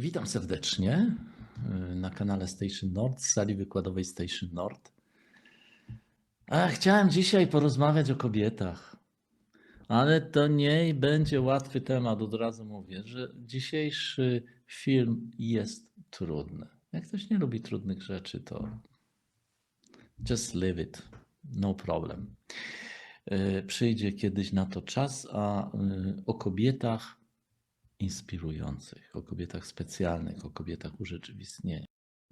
Witam serdecznie y, na kanale Station Nord, z sali wykładowej Station Nord. A chciałem dzisiaj porozmawiać o kobietach, ale to nie będzie łatwy temat, od razu mówię, że dzisiejszy film jest trudny. Jak ktoś nie lubi trudnych rzeczy, to just live it, no problem. Y, Przyjdzie kiedyś na to czas, a y, o kobietach inspirujących, o kobietach specjalnych, o kobietach urzeczywistnienia.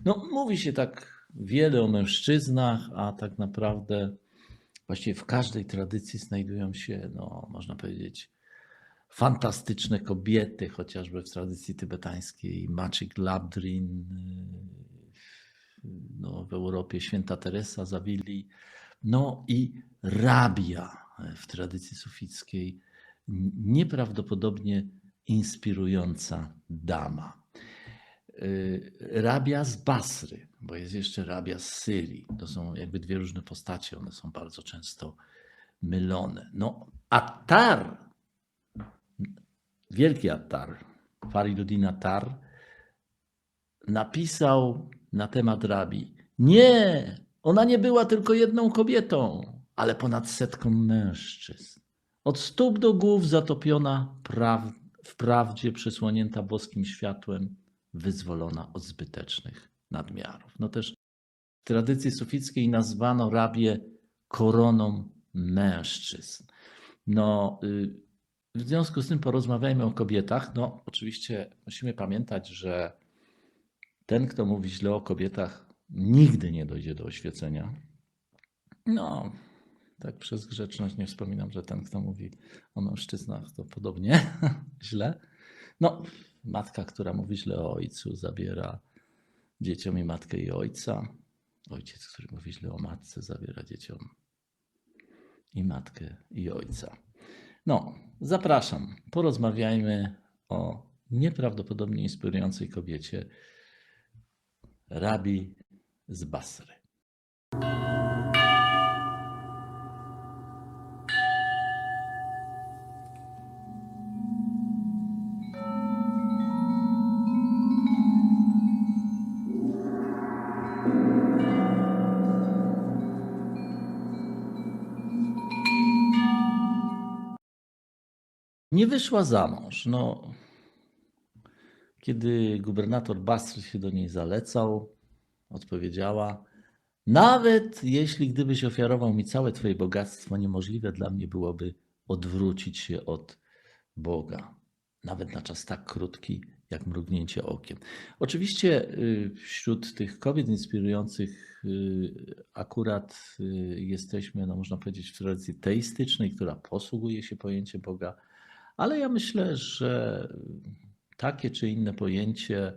No, mówi się tak wiele o mężczyznach, a tak naprawdę właściwie w każdej tradycji znajdują się, no, można powiedzieć, fantastyczne kobiety, chociażby w tradycji tybetańskiej Maciek Labdrin, yy, no, w Europie święta Teresa Zawili, no i Rabia w tradycji sufickiej, nieprawdopodobnie inspirująca dama. Y, Rabia z Basry, bo jest jeszcze Rabia z Syrii. To są jakby dwie różne postacie, one są bardzo często mylone. No, Attar, wielki Attar, Fariduddin Attar, napisał na temat Rabi, nie, ona nie była tylko jedną kobietą, ale ponad setką mężczyzn. Od stóp do głów zatopiona praw, w prawdzie przysłonięta boskim światłem, wyzwolona od zbytecznych nadmiarów. No też w tradycji sufickiej nazwano rabię koroną mężczyzn. No, y, w związku z tym porozmawiajmy o kobietach. No, oczywiście musimy pamiętać, że ten, kto mówi źle o kobietach, nigdy nie dojdzie do oświecenia. No, tak przez grzeczność nie wspominam, że ten, kto mówi o mężczyznach, to podobnie źle. No, matka, która mówi źle o ojcu, zabiera dzieciom i matkę i ojca. Ojciec, który mówi źle o matce, zabiera dzieciom i matkę i ojca. No, zapraszam. Porozmawiajmy o nieprawdopodobnie inspirującej kobiecie, Rabi z Basry. Nie wyszła za mąż. No, kiedy gubernator Basry się do niej zalecał, odpowiedziała: Nawet jeśli gdybyś ofiarował mi całe Twoje bogactwo, niemożliwe dla mnie byłoby odwrócić się od Boga. Nawet na czas tak krótki, jak mrugnięcie okiem. Oczywiście y, wśród tych kobiet inspirujących y, akurat y, jesteśmy, no można powiedzieć, w tradycji teistycznej, która posługuje się pojęciem Boga ale ja myślę, że takie czy inne pojęcie,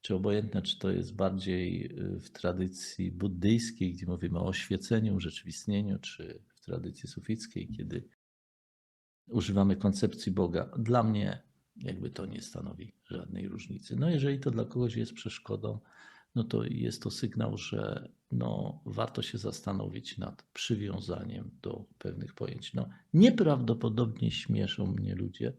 czy obojętne, czy to jest bardziej y, w tradycji buddyjskiej, gdzie mówimy o oświeceniu, urzeczywistnieniu, czy w tradycji sufickiej, kiedy używamy koncepcji Boga, dla mnie jakby to nie stanowi żadnej różnicy. No jeżeli to dla kogoś jest przeszkodą, no to jest to sygnał, że no, warto się zastanowić nad przywiązaniem do pewnych pojęć. No, nieprawdopodobnie śmieszą mnie ludzie,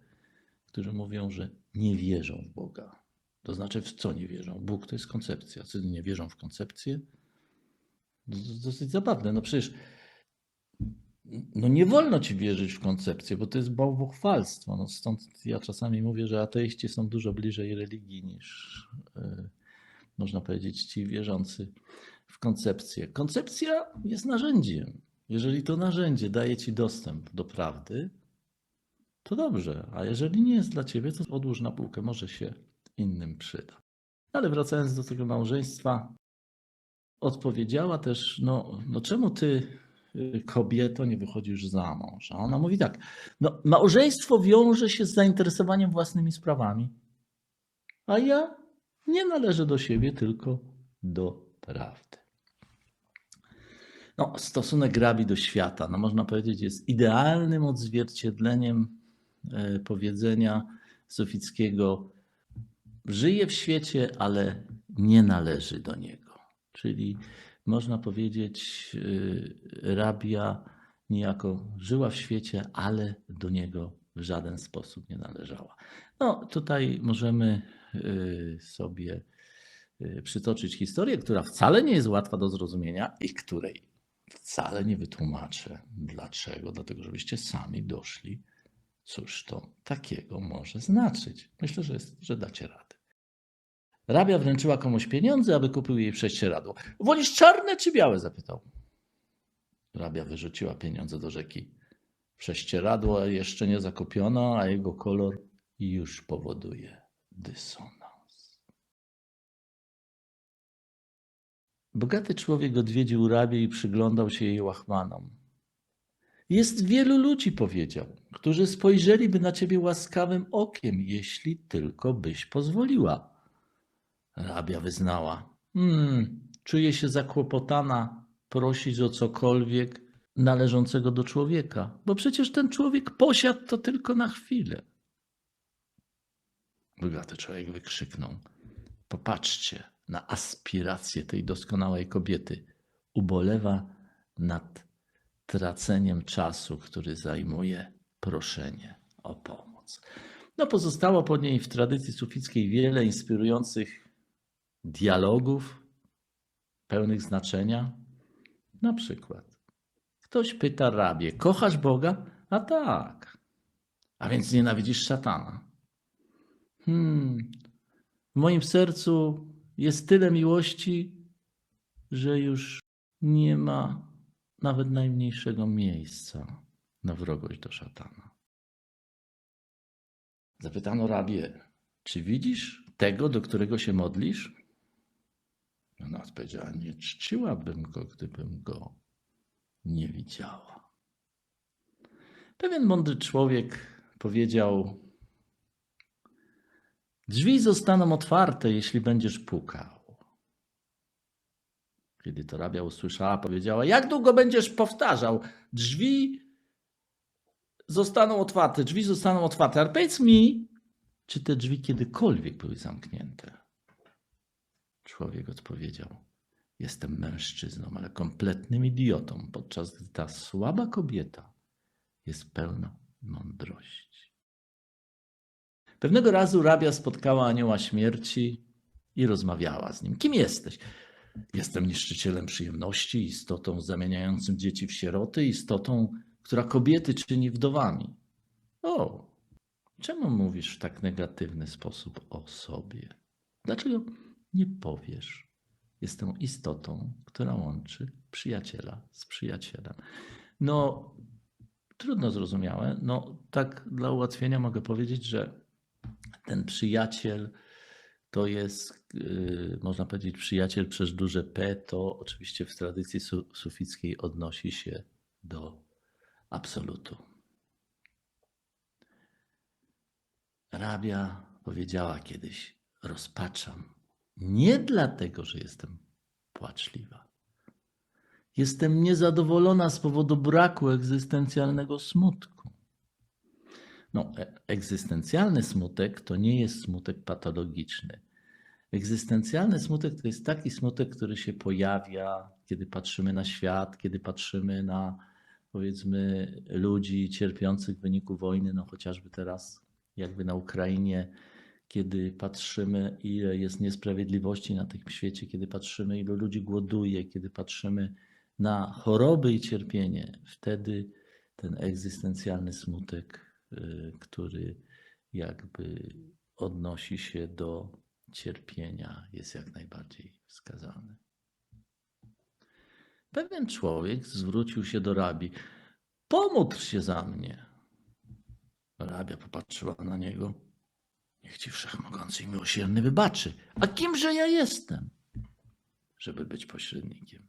którzy mówią, że nie wierzą w Boga. To znaczy, w co nie wierzą? Bóg to jest koncepcja. Czy nie wierzą w koncepcję? To dosyć zabawne. No przecież no nie wolno ci wierzyć w koncepcję, bo to jest bałwochwalstwo. No stąd ja czasami mówię, że ateiści są dużo bliżej religii niż, yy, można powiedzieć, ci wierzący w koncepcję. Koncepcja jest narzędziem. Jeżeli to narzędzie daje ci dostęp do prawdy, to dobrze, a jeżeli nie jest dla ciebie, to odłóż na półkę, może się innym przyda. Ale wracając do tego małżeństwa, odpowiedziała też, no, no czemu ty, y, kobieto, nie wychodzisz za mąż? A ona mówi tak, no małżeństwo wiąże się z zainteresowaniem własnymi sprawami, a ja nie należę do siebie, tylko do prawdy. No, stosunek Rabi do świata, no można powiedzieć, jest idealnym odzwierciedleniem e, powiedzenia Sofickiego: żyje w świecie, ale nie należy do niego. Czyli można powiedzieć, e, Rabia niejako żyła w świecie, ale do niego w żaden sposób nie należała. No, tutaj możemy y, sobie y, przytoczyć historię, która wcale nie jest łatwa do zrozumienia i której wcale nie wytłumaczę. Dlaczego? Dlatego, żebyście sami doszli, cóż to takiego może znaczyć. Myślę, że, jest, że dacie radę. Rabia wręczyła komuś pieniądze, aby kupił jej prześcieradło. Wolisz czarne czy białe? zapytał. Rabia wyrzuciła pieniądze do rzeki. Prześcieradło jeszcze nie zakupiono, a jego kolor już powoduje dysonans. Bogaty człowiek odwiedził rabię i przyglądał się jej łachmanom. Jest wielu ludzi, powiedział, którzy spojrzeliby na ciebie łaskawym okiem, jeśli tylko byś pozwoliła. Rabia wyznała. Hmm, czuję się zakłopotana prosić o cokolwiek należącego do człowieka, bo przecież ten człowiek posiadł to tylko na chwilę. Bogaty człowiek wykrzyknął. Popatrzcie na aspiracje tej doskonałej kobiety. Ubolewa nad traceniem czasu, który zajmuje proszenie o pomoc. No, pozostało po niej w tradycji sufickiej wiele inspirujących dialogów pełnych znaczenia. Na przykład, ktoś pyta rabię, kochasz Boga? A tak. A więc nienawidzisz szatana. Hmm. W moim sercu jest tyle miłości, że już nie ma nawet najmniejszego miejsca na wrogość do szatana. Zapytano rabię, czy widzisz tego, do którego się modlisz? Ona odpowiedziała, nie czciłabym go, gdybym go nie widziała. Pewien mądry człowiek powiedział, drzwi zostaną otwarte, jeśli będziesz pukał. Kiedy to rabia usłyszała, powiedziała: Jak długo będziesz powtarzał? Drzwi zostaną otwarte, drzwi zostaną otwarte. Ale powiedz mi, czy te drzwi kiedykolwiek były zamknięte? Człowiek odpowiedział: Jestem mężczyzną, ale kompletnym idiotą, podczas gdy ta słaba kobieta jest pełna mądrości. Pewnego razu rabia spotkała anioła śmierci i rozmawiała z nim. Kim jesteś? Jestem niszczycielem przyjemności, istotą zamieniającym dzieci w sieroty, istotą, która kobiety czyni wdowami. O, czemu mówisz w tak negatywny sposób o sobie? Dlaczego nie powiesz? Jestem istotą, która łączy przyjaciela z przyjacielem. No, trudno zrozumiałe. No, tak dla ułatwienia mogę powiedzieć, że ten przyjaciel to jest, yy, można powiedzieć, przyjaciel przez duże P, to oczywiście w tradycji su sufickiej odnosi się do absolutu. Rabia powiedziała kiedyś: Rozpaczam nie dlatego, że jestem płaczliwa. Jestem niezadowolona z powodu braku egzystencjalnego smutku. No, e- egzystencjalny smutek to nie jest smutek patologiczny. Egzystencjalny smutek to jest taki smutek, który się pojawia, kiedy patrzymy na świat, kiedy patrzymy na powiedzmy ludzi cierpiących w wyniku wojny, no chociażby teraz jakby na Ukrainie, kiedy patrzymy, ile jest niesprawiedliwości na tym świecie, kiedy patrzymy, ilu ludzi głoduje, kiedy patrzymy na choroby i cierpienie, wtedy ten egzystencjalny smutek, y, który jakby odnosi się do cierpienia, jest jak najbardziej wskazany. Pewien człowiek zwrócił się do rabi: Pomódl się za mnie. Rabia popatrzyła na niego. Niech ci wszechmogący i miłosierny wybaczy. A kimże ja jestem, żeby być pośrednikiem?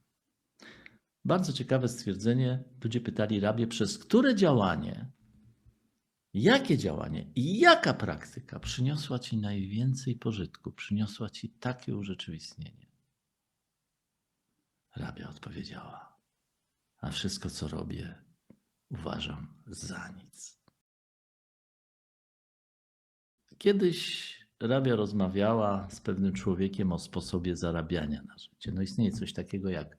Bardzo ciekawe stwierdzenie. Ludzie pytali rabie, przez które działanie, jakie działanie i jaka praktyka przyniosła ci najwięcej pożytku, przyniosła ci takie urzeczywistnienie? Rabia odpowiedziała, a wszystko, co robię, uważam za nic. Kiedyś Rabia rozmawiała z pewnym człowiekiem o sposobie zarabiania na życie. No istnieje coś takiego jak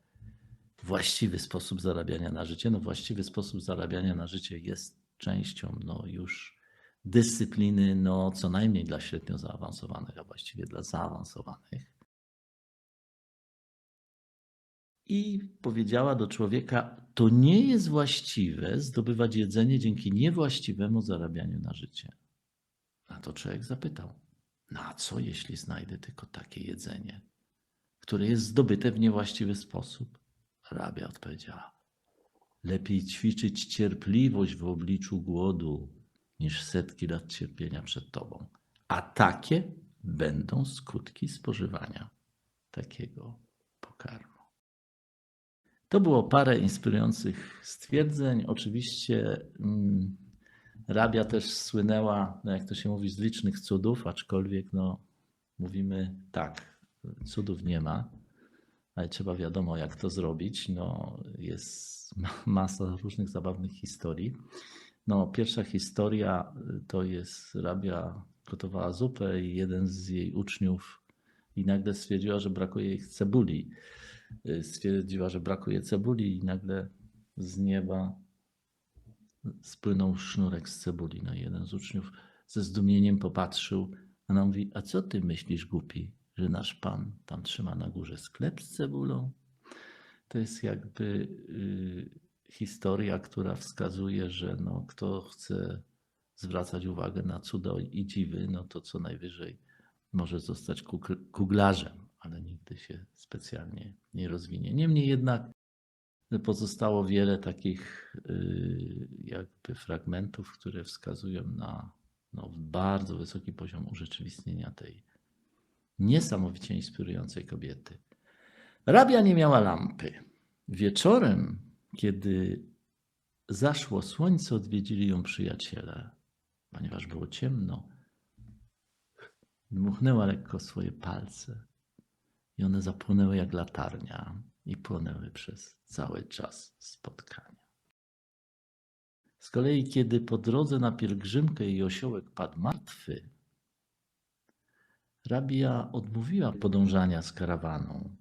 właściwy sposób zarabiania na życie. No właściwy sposób zarabiania na życie jest częścią no już dyscypliny, no co najmniej dla średnio zaawansowanych, a właściwie dla zaawansowanych. I powiedziała do człowieka: To nie jest właściwe zdobywać jedzenie dzięki niewłaściwemu zarabianiu na życie. A to człowiek zapytał: Na co, jeśli znajdę tylko takie jedzenie, które jest zdobyte w niewłaściwy sposób? Rabia odpowiedziała: Lepiej ćwiczyć cierpliwość w obliczu głodu, niż setki lat cierpienia przed tobą. A takie będą skutki spożywania takiego pokarmu. To było parę inspirujących stwierdzeń. Oczywiście mm, Rabia też słynęła, no jak to się mówi, z licznych cudów, aczkolwiek no, mówimy tak, cudów nie ma, ale trzeba wiadomo, jak to zrobić. No, jest ma- masa różnych zabawnych historii. No, pierwsza historia y, to jest Rabia gotowała zupę i jeden z jej uczniów i nagle stwierdziła, że brakuje jej cebuli. Y, Stwierdziła, że brakuje cebuli i nagle z nieba spłynął sznurek z cebuli. I jeden z uczniów ze zdumieniem popatrzył, a ona mówi, a co ty myślisz głupi, że nasz Pan tam trzyma na górze sklep z cebulą? To jest jakby y, historia, która wskazuje, że no, kto chce zwracać uwagę na cuda i dziwy, no to co najwyżej może zostać kuglarzem, ale nigdy się specjalnie nie rozwinie. Niemniej jednak pozostało wiele takich y, jakby fragmentów, które wskazują na no, bardzo wysoki poziom urzeczywistnienia tej niesamowicie inspirującej kobiety. Rabia nie miała lampy. Wieczorem, kiedy zaszło słońce, odwiedzili ją przyjaciele. Ponieważ było ciemno, dmuchnęła lekko swoje palce i one zapłonęły jak latarnia i płonęły przez cały czas spotkania. Z kolei, kiedy po drodze na pielgrzymkę jej osiołek padł martwy, rabia odmówiła podążania z karawaną.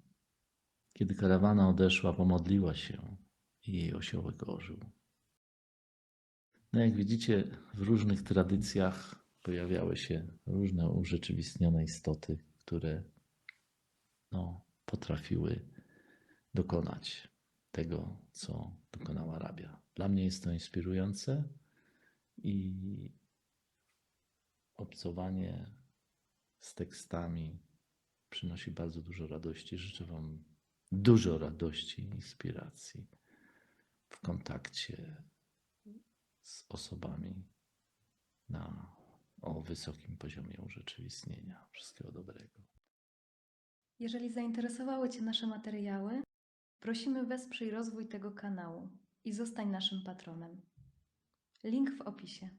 Kiedy karawana odeszła, pomodliła się i jej osiołek ożył. No jak widzicie, w różnych tradycjach pojawiały się różne urzeczywistnione istoty, które no, potrafiły dokonać tego, co dokonała Rabia. Dla mnie jest to inspirujące i obcowanie z tekstami przynosi bardzo dużo radości. Życzę Wam dużo radości i inspiracji w kontakcie z osobami na, o wysokim poziomie urzeczywistnienia. Wszystkiego dobrego. Jeżeli zainteresowały Cię nasze materiały, prosimy wesprzyj rozwój tego kanału i zostań naszym patronem. Link w opisie.